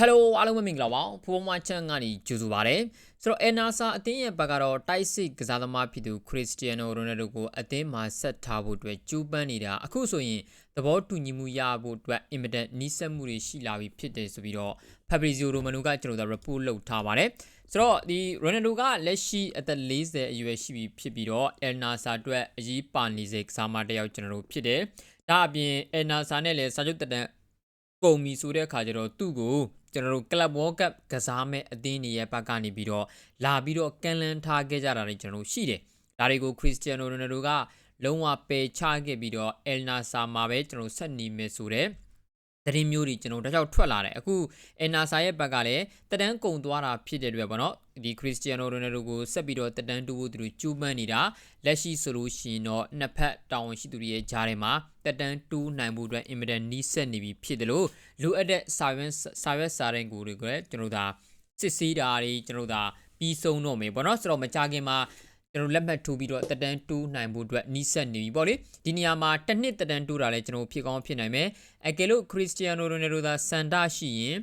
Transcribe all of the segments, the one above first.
Hello အားလုံးပဲမင်္ဂလာပါဖူဖမချန်ကနေကြိုဆိုပါရစေဆိုတော့ NASA အသင်းရဲ့ဘက်ကတော့တိုက်စစ်ကစားသမားဖြစ်သူခရစ္စတီယာနိုရိုနယ်ဒိုကိုအသင်းမှာဆက်ထားဖို့အတွက်ကြိုးပမ်းနေတာအခုဆိုရင်သဘောတူညီမှုရဖို့အတွက်အင်မတန်နီးစပ်မှုတွေရှိလာပြီဖြစ်တယ်ဆိုပြီးတော့ Fabrizio Romano ကကျွန်တော်တို့ report လုပ်ထားပါတယ်ဆိုတော့ဒီ Ronaldo ကလက်ရှိအသက်40အရွယ်ရှိပြီဖြစ်ပြီးတော့ El Nassr အတွက်အရေးပါနေစေကစားမတစ်ယောက်ကျွန်တော်တို့ဖြစ်တယ်ဒါအပြင် El Nassr နဲ့လည်းစာချုပ်တက်တန်း ကုန်ပြီဆိုတဲ့အခါကျတော့သူ့ကိုကျွန်တော်တို့ Club World Cup ကစားမဲ့အသင်းတွေရဲ့ဘက်ကနေပြီးတော့လာပြီးတော့ကန်လန်ထားခဲ့ကြတာတွေကျွန်တော်တို့ရှိတယ်ဒါတွေကို Cristiano Ronaldo ကလုံးဝပယ်ချခဲ့ပြီးတော့ El Nassr မှာပဲကျွန်တော်ဆက်နေမယ်ဆိုတဲ့ သတင်းမျိုးတွေကျွန်တော်တို့ကြောက်ထွက်လာတယ်အခု El Nassr ရဲ့ဘက်ကလည်းတဒန်းကုံသွားတာဖြစ်တဲ့အတွက်ပေါ့နော်ဒီ Cristiano Ronaldo ကိုဆက်ပြီးတော့တဒန်းတူဖို့သူတို့ကြိုးပမ်းနေတာလက်ရှိဆိုလို့ရှိရင်တော့နှစ်ဖက်တာဝန်ရှိသူတွေရဲ့ကြားထဲမှာတဒန်းတူနိုင်ဖို့အတွက်အင်မတန်နီးစက်နေပြီဖြစ်တယ်လို့လိုအပ်တဲ့စာရွက်စာရွက်စာတမ်းကိုတွေကကျွန်တော်တို့ဒါစစ်ဆေးတာတွေကျွန်တော်တို့ဒါပြီးဆုံးတော့မယ်ပေါ့နော်ဆိုတော့မကြခင်မှာ ကျွန်တော်လက်မှတ်ထိုးပြီးတော့တက်တန်းတူးနိုင်ဖို့အတွက်နီးစပ်နေပြီပေါ့လေဒီနေရာမှာတစ်နှစ်တက်တန်းတူးတာလည်းကျွန်တော်ဖြစ်ကောင်းဖြစ်နိုင်မယ်အကယ်လို့ခရစ္စတီယာနိုရိုနယ်ဒိုသာစန်တာရှိရင်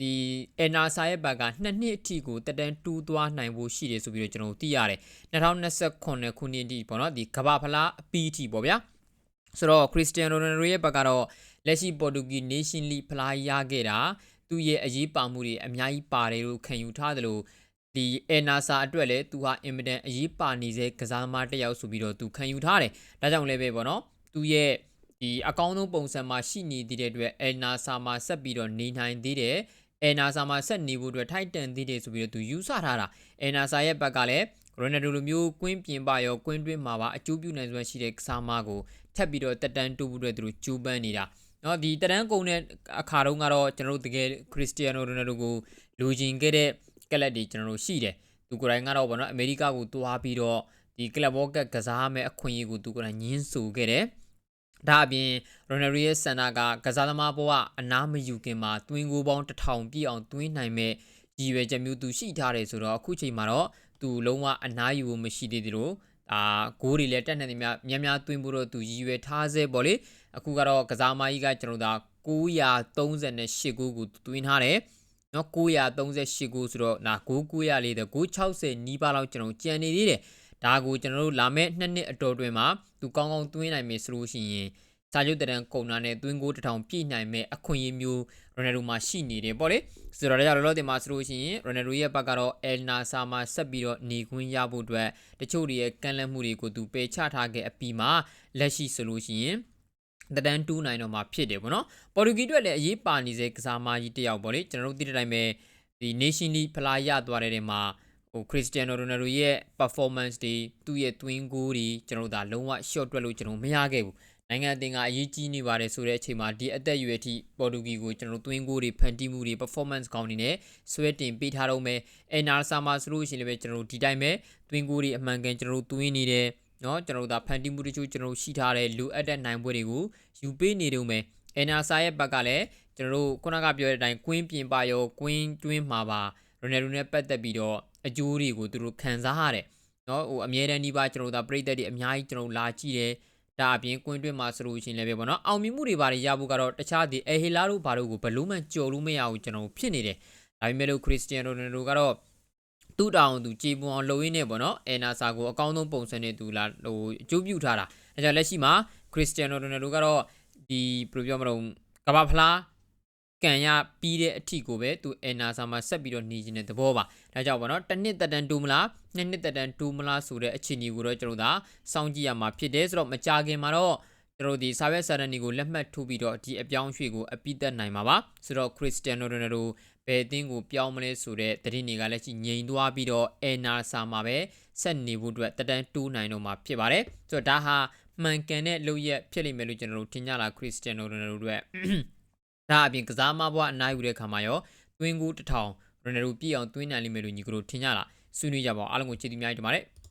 ဒီအနာဆာရဲ့ဘက်ကနှစ်နှစ်အထိကိုတက်တန်းတူးသွားနိုင်ဖို့ရှိတယ်ဆိုပြီးတော့ကျွန်တော်သိရတယ်2029ခုနှစ်အထိပေါ့နော်ဒီကမ္ဘာဖလားအပီးအထိပေါ့ဗျာဆိုတော့ခရစ္စတီယာနိုရိုနယ်ဒိုရဲ့ဘက်ကတော့လက်ရှိပေါ်တူဂီ Nation League ဖလားရခဲ့တာသူ့ရဲ့အရေးပါမှုတွေအများကြီးပါတယ်လို့ခံယူထားတယ်လို့ ဒီအနာဆာအတွက်လည်းသူဟာအင်မတန်အရေးပါနေစေကစားသမားတစ်ယောက်ဆိုပြီးတော့သူခံယူထားတယ်။ဒါကြောင့်လည်းပဲပေါ့နော်သူရဲ့ဒီအကောင်းဆုံးပုံစံမှာရှိနေသေးတဲ့အတွက်အနာဆာမှာဆက်ပြီးတော့နေနိုင်သေးတယ်။အနာဆာမှာဆက်နေဖို့အတွက်ထိုက်တန်သေးတယ်ဆိုပြီးတော့သူယူဆထားတာ။အနာဆာရဲ့ဘက်ကလည်းရိုနယ်ဒိုလိုမျိုးကွင်းပြင်ပရောကွင်းတွင်းမှာပါအကျိုးပြုနိုင်စွမ်းရှိတဲ့ကစားသမားကိုထပ်ပြီးတော့တက်တန်းတိုးဖို့အတွက်သူတို့ကြိုးပမ်းနေတာ။နော်ဒီတရန်ကုံတဲ့အခါတုန်းကတော့ကျွန်တော်တို့တကယ်ခရစ္စတီယာနိုရိုနယ်ဒိုကိုလူချင်ခဲ့တဲ့က လပ်တွေကျွန်တော်တို့ရှိတယ်သူကိုယ်တိုင်ကတော့ဗောနော်အမေရိကကိုတွားပြီးတော့ဒီကလပ်ဘောကကစားမဲ့အခွင့်အရေးကိုသူကိုယ်တိုင်ညှင်းဆိုခဲ့တယ်ဒါအပြင်ရိုနယ်ရီရဲ့ဆန္ဒကကစားသမားဘဝအနားမယူခင်မှာတွင်းကိုပေါင်းတစ်ထောင်ပြည့်အောင်တွင်းနိုင်မဲ့ရည်ရွယ်ချက်မျိုးသူရှိထားတယ်ဆိုတော့အခုချိန်မှာတော့သူလုံးဝအနားယူဖို့မရှိသေးသေးလို့အာဂိုးတွေလည်းတက်နေတယ်များများများတွင်းဖို့တော့သူရည်ရွယ်ထားစေပေါ့လေအခုကတော့ကစားမကြီးကကျွန်တော်တို့938ဂိုးကိုတွင်းထားတယ် နော်938ဂိုးဆိုတော့နာ9 900လေးတဲ့960နီးပါးလောက်ကျွန်တော်ကြံနေသေးတယ်ဒါကိုကျွန်တော်တို့လာမဲ့နှစ်နှစ်အတော်တွင်မှာသူကောင်းကောင်းသွင်းနိုင်မယ်ဆိုလို့ရှိရင်စာချုပ်တရန်ကုန်တာနဲ့သွင်းကိုတထောင်ပြည့်နိုင်မဲ့အခွင့်အရေးမျိုးရိုနယ်ဒိုမှာရှိနေတယ်ပေါ့လေဆိုတော့ဒါကြောင့်လောလောဆယ်မှာဆိုလို့ရှိရင်ရိုနယ်ဒိုရဲ့ဘက်ကတော့အယ်နာဆာမှာဆက်ပြီးတော့နေခွင့်ရဖို့အတွက်တချို့တွေရဲ့ကန့်လန့်မှုတွေကိုသူပယ်ချထားခဲ့အပြီးမှာလက်ရှိဆိုလို့ရှိရင် တဒန်း2နိုင်တော့မှာဖြစ်တယ်ပေါ့နော်ပေါ်တူဂီအတွက်လည်းအရေးပါနေစေကစားမကြီးတယောက်ပေါ့လေကျွန်တော်တို့သိတဲ့အတိုင်းပဲဒီ Nation League ဖလားရသွားတဲ့နေရာမှာဟို Cristiano Ronaldo ရဲ့ performance တွေသူ့ရဲ့ twin goal တွေကျွန်တော်တို့ဒါလုံးဝ short တွက်လို့ကျွန်တော်မရခဲ့ဘူးနိုင်ငံအသင်းကအရေးကြီးနေပါတယ်ဆိုတဲ့အချိန်မှာဒီအသက်အရွယ်ထိပေါ်တူဂီကိုကျွန်တော်တို့ twin goal တွေဖန်တီးမှုတွေ performance ကောင်းနေနဲ့ဆွဲတင်ပေးထားတော့မယ်အနာဆာမှာဆိုလို့ရှိရင်လည်းကျွန်တော်တို့ဒီတိုင်းပဲ twin goal တွေအမှန်ကန်ကျွန်တော်တို့ twin နေတယ် เนาะကျွန်တော်တို့ဒါဖန်တီးမှုတချို့ကျွန်တော်တို့ရှိထားတဲ့လိုအပ်တဲ့နိုင်ပွဲတွေကိုယူပေးနေတော့မယ်အနာဆာရဲ့ဘက်ကလည်းကျွန်တော်တို့ခုနကပြောတဲ့အတိုင်းကွင်းပြင်ပါရောကွင်းတွင်းမှာပါရိုနယ်ဒိုနဲ့ပတ်သက်ပြီးတော့အကျိုးတွေကိုသူတို့ခံစားရတယ်เนาะဟိုအမြဲတမ်းဒီပါကျွန်တော်တို့ဒါပြည်သက်တွေအများကြီးကျွန်တော်လာကြည့်တယ်ဒါအပြင်ကွင်းတွင်းမှာဆိုလို့ရှိရင်လည်းပဲပေါ့နော်အောင်မြင်မှုတွေဘာတွေရဖို့ကတော့တခြားဒီအဟီလာတို့ဘာတို့ကိုဘလို့မှကြော်လို့မရဘူးကျွန်တော်ဖြစ်နေတယ်ဒါပေမဲ့လို့ခရစ္စတီယာနိုရိုနယ်ဒိုကတော့ သူ့တောင်သူကြည်ပွန်အောင်လုပ်ရင်းနဲ့ပေါ့နော်အဲနာဆာကိုအကောင်းဆုံးပုံစံနဲ့သူလာဟိုအကျိုးပြုထားတာအဲကြောင့်လက်ရှိမှာခရစ္စတီယာနိုရိုနယ်ဒိုကတော့ဒီဘယ်လိုပြောမလို့ကမ္ဘာဖလားကန်ရပြီးတဲ့အထိကိုပဲသူအန်နာဆာမှာဆက်ပြီးတော့နေခြင်းတဲ့သဘောပါဒါကြောင့်ပေါ့နော်တစ်နှစ်တက်တန်တူမလားနှစ်နှစ်တက်တန်တူမလားဆိုတဲ့အခြေအနေကိုတော့ကျွန်တော်တို့စောင့်ကြည့်ရမှာဖြစ်တယ်ဆိုတော့မကြခင်မှာတော့ ကျွန်တော်ဒီစာရွက်စာတမ်းတွေကိုလက်မှတ်ထိုးပြီးတော့ဒီအပြောင်းရွှေ့ကိုအပိသက်နိုင်မှာပါဆိုတော့ခရစ္စတီယာနိုရိုနယ်ဒိုဘယ်အသင်းကိုပြောင်းမလဲဆိုတဲ့သတင်းတွေကလည်းရှိငြိမ်သွားပြီးတော့အန်နာဆာမှာပဲဆက်နေဖို့အတွက်တက်တန်တူးနိုင်တော့မှာဖြစ်ပါတယ်ဆိုတော့ဒါဟာမှန်ကန်တဲ့လုပ်ရက်ဖြစ်လိမ့်မယ်လို့ကျွန်တော်တို့ထင်ကြလားခရစ္စတီယာနိုရိုနယ်ဒိုအတွက်ဒါအပြင်ကစားမဘွားအနိုင်ယူတဲ့ခါမှာရောတွင်းကူးတစ်ထောင်ရိုနယ်ဒိုပြည့်အောင်တွင်းနိုင်လိမ့်မယ်လို့ညီကတို့ထင်ကြလားဆွေးနွေးကြပါအောင်အားလုံးကိုချစ်သူများကြီးတင်ပါတယ်